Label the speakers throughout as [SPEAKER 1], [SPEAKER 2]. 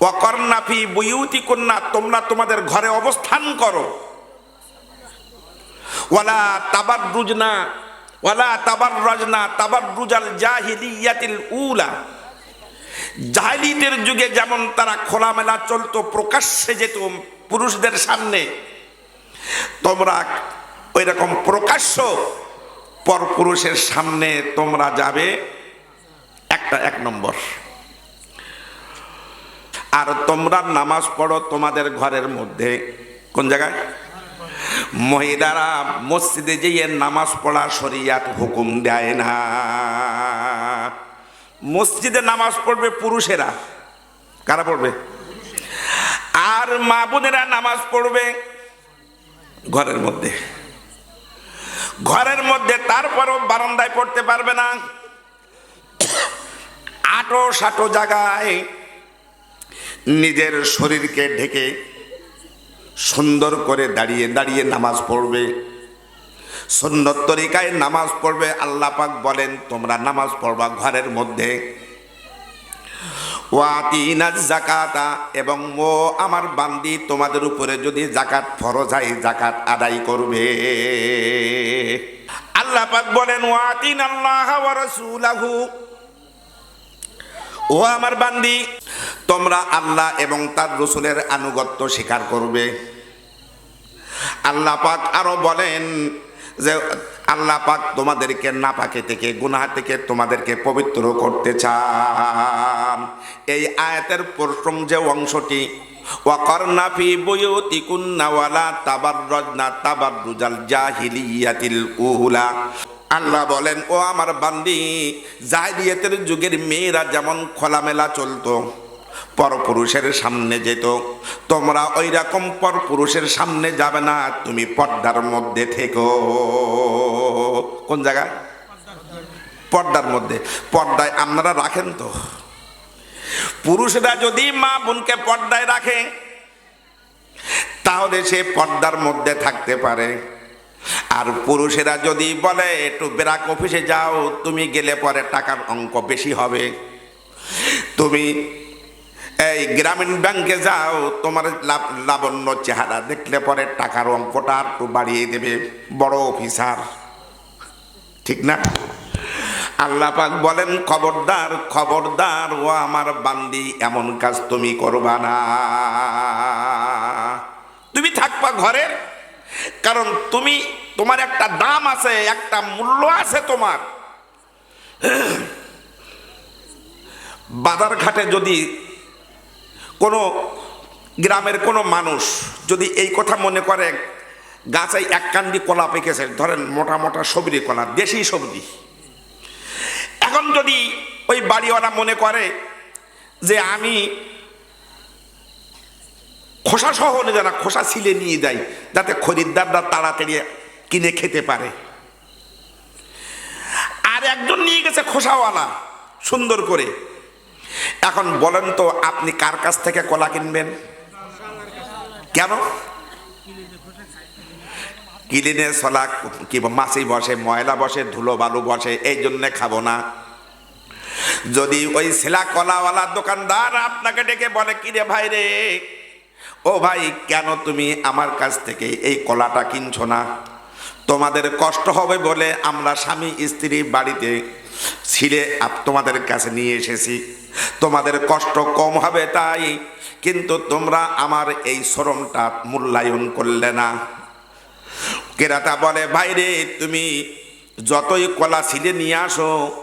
[SPEAKER 1] অকর্ণাফি বুয়ুতি কন্যা তোমরা তোমাদের ঘরে অবস্থান করো। ওয়ালা তাবার রুজনা ওয়ালা তাবার রজনা তাবার রুজাল জাহিলিয়াতিল উলা। জাহিলিদের যুগে যেমন তারা খোলামেলা চলতো, প্রকাশ্যে যেত পুরুষদের সামনে, তোমরা ওই রকম প্রকাশ্য পরপুরুষের সামনে তোমরা যাবে একটা এক নম্বর। আর তোমরা নামাজ পড়ো তোমাদের ঘরের মধ্যে। কোন জায়গায়? মহিলারা মসজিদে যেয়ে নামাজ পড়া শরিয়াত হুকুম দেয় না। মসজিদে নামাজ পড়বে পুরুষেরা। কারা পড়বে? আর মা বোনেরা নামাজ পড়বে ঘরের মধ্যে। ঘরের মধ্যে তারপরও বারান্দায় পড়তে পারবে না। আটো সাটো জায়গায় নিজের শরীরকে ঢেকে সুন্দর করে দাঁড়িয়ে দাঁড়িয়ে নামাজ পড়বে। সুন্দর তরিকায় নামাজ পড়বে, আল্লাহ পাক বলেন, তোমরা নামাজ পড়বা ঘরের মধ্যে। জাকাতা এবং, ও আমার বান্দি, তোমাদের উপরে যদি জাকাত ফরজ হয় জাকাত আদায় করবে। আল্লাহ পাক বলেন ওয়াতিন আল্লাহ ও আমার বান্দি তোমরা আল্লাহ এবং তার রসুলের আনুগত্য স্বীকার করবে। আল্লাহ পাক আরও বলেন যে, আল্লাহ পাক তোমাদেরকে নাপাকে থেকে, গুনাহ থেকে তোমাদেরকে পবিত্র করতে চান। এই আয়াতের প্রথম যে অংশটি, ওয়াকরনা ফি বুয়ুতিকুন্না ওয়ালা তাবাররাজনা তাবাররুজাল জাহিলিয়াতিল উলা আল্লাহ বলেন, ও আমার বান্দি, জাহিলিয়াতের যুগের মেয়েরা যেমন খোলামেলা চলতো পরপুরুষের সামনে যেত। তোমরা ওই রকম পরপুরুষের সামনে যাবে না, তুমি পর্দার মধ্যে থেকো। কোন জায়গায়? পর্দার মধ্যে। পর্দায় আপনারা রাখেন তো। পুরুষরা যদি মা বোনকে পর্দায় রাখে, তাহলে সে পর্দার মধ্যে থাকতে পারে। আর পুরুষেরা যদি বলে, একটু বেরাক অফিসে যাও, তুমি গেলে পরে টাকার অঙ্ক বেশি হবে। তুমি এই গ্রামীণ ব্যাংকে যাও, তোমার লাবণ্য চেহারা দেখলে পরে টাকার অঙ্কটা একটু বাড়িয়ে দেবে, বড় অফিসার। ঠিক না? আল্লাহ পাক বলেন, খবরদার খবরদার, ও আমার বান্দি, এমন কাজ তুমি করবা না। তুমি থাকবা ঘরের, কারণ তুমি, তোমার একটা দাম আছে, একটা মূল্য আছে তোমার। বাজার ঘাটে যদি কোনো গ্রামের কোনো মানুষ যদি এই কথা মনে করে, গাছে এক কান্দি কলা পেকেছে, ধরেন মোটা মোটা সবজি কলা, দেশি সবজি। এখন যদি ওই বাড়িওয়ালা মনে করে যে আমি খোসা সহ না খোসা ছিলে নিয়ে যাই, যাতে খরিদ্দাররা তাড়াতাড়ি কিনে খেতে পারে। আর একজন নিয়ে গেছে খোসাওয়ালা, সুন্দর করে। এখন বলেন তো, আপনি কার কাছ থেকে কলা কিনবেন? কেন? কিলিনে সলা কি মাছি বসে, ময়লা বসে, ধুলো বালু বসে, এই জন্যে খাব না। যদি ওই সেলা কলাওয়ালা দোকানদার আপনাকে ডেকে বলে, কিরে ভাই রে, ও ভাই, কেন তুমি আমার কাছ থেকে এই কলাটা কিনছো না? তোমাদের কষ্ট হবে বলে আমরা স্বামী স্ত্রী বাড়িতে আপ- তোমাদের কাছে নিয়ে এসেছি। তোমাদের কষ্ট কম হবে তাই, কিন্তু তোমরা আমার এই শ্রমটা মূল্যায়ন করলে না। কেরাতা বলে বাইরে তুমি যতই কলা ছিলে নিয়ে আসো,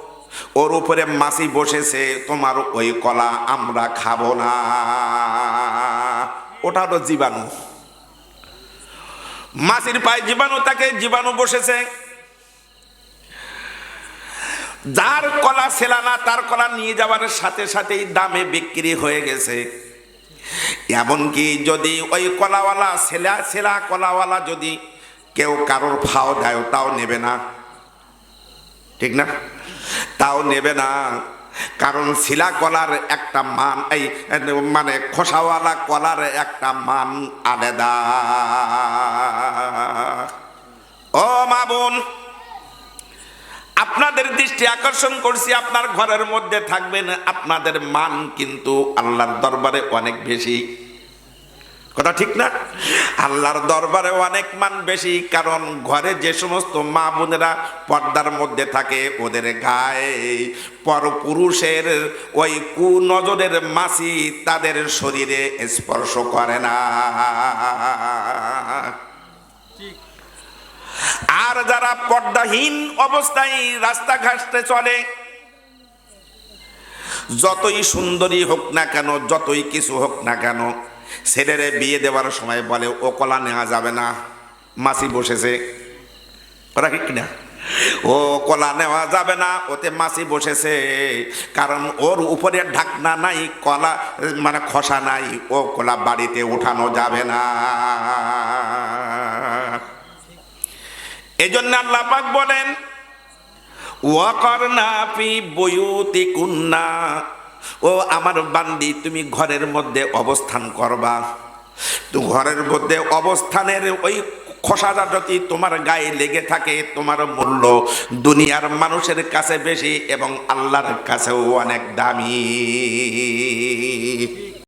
[SPEAKER 1] ওর উপরে মাছি বসেছে, তোমার ওই কলা আমরা খাব না। ওটা হলো জীবাণু। মাছির পায়ে জীবাণু তাকে জীবাণু বসেছে। যার কলা সেলানা তার কলা নিয়ে যাওয়ার সাথে সাথেই দামে বিক্রি হয়ে গেছে। এমনকি যদি ওই কলাওয়ালা সেলা সেলা কলাওয়ালা যদি কেউ কারোর ফাও দেয়, তাও নেবে না। ঠিক না? তাও নেবে না। কারণ শিলা কলার একটা মান, এই মানে খোসাওয়ালা কলার একটা মান আলাদা। ও মা বোন আপনাদের দৃষ্টি আকর্ষণ করছি, আপনার ঘরের মধ্যে থাকবেন, আপনাদের মান কিন্তু আল্লাহর দরবারে অনেক বেশি। কথা ঠিক না? আল্লাহর দরবারে অনেক মান বেশি, কারণ ঘরে যে সমস্ত মা বোনেরা পর্দার মধ্যে থাকে, ওদের গায়ে পর পুরুষের ওই কু নজরের মাসি তাদের শরীরে স্পর্শ করে না। আর যারা পর্দাহীন অবস্থায় রাস্তাঘাটে চলে, যতই সুন্দরী হোক না কেন, যতই কিছু হোক না কেন, ছেলেরে বিয়ে দেওয়ার সময় বলে, ও কলা নেওয়া যাবে না, মাসি বসেছে। ওরা ঠিক না ও কলা নেওয়া যাবে না, ওতে মাসি বসেছে, কারণ ওর উপরে ঢাকনা নাই, কলা মানে খসা নাই, ও কলা বাড়িতে উঠানো যাবে না। এই জন্য আল্লাহ পাক বলেন ওয়াকরনা ফি বয়ুতি ও আমার বান্দি, তুমি ঘরের মধ্যে অবস্থান করবা। তো ঘরের মধ্যে অবস্থানের ওই খসাটা যদি তোমার গায়ে লেগে থাকে, তোমার মূল্য দুনিয়ার মানুষের কাছে বেশি এবং আল্লাহর কাছেও অনেক দামি।